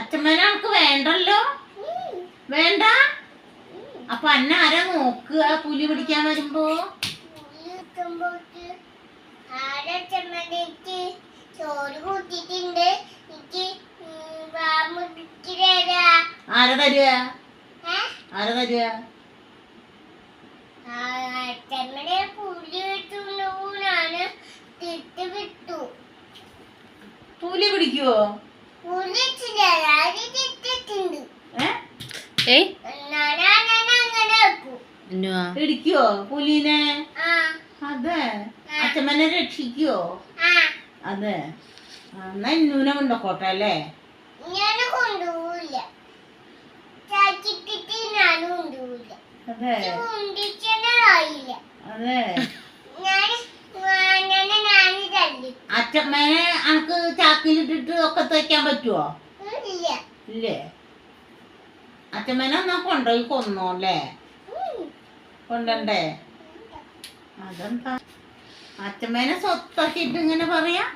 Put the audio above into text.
അച്ഛമ്മേനെ നമുക്ക് വേണ്ടല്ലോ. വേണ്ട? അപ്പൊ അന്ന ആരാ നോക്കുക? പുലി പിടിക്കാൻ വരുമ്പോ? ആരാ തരുക? ആരാ തരുക? പുലി തിട്ട് വെക്കും പിടിക്കുവോ? പിടിക്കുവോ പുലിനെ? അതെ. അച്ഛമ്മനെ രക്ഷിക്കുവോ? അതെ. എന്നാ ഇന്നൂനെ കൊണ്ടോക്കോട്ടെ അല്ലേ? അതെ. അതെ. അച്ഛമ്മേനെ അനക്ക് ചാക്കിലിട്ടിട്ട് ഒക്കെ തയ്ക്കാൻ പറ്റുമോ ഇല്ല. ഇല്ലേ? അച്ഛമ്മേനെ എന്നാ കൊണ്ടുപോയി കൊന്നോ അല്ലേ? കൊണ്ടണ്ടേ? അതെന്താ? അച്ഛമ്മേനെ സ്വത്താക്കിയിട്ട് ഇങ്ങനെ പറയാ?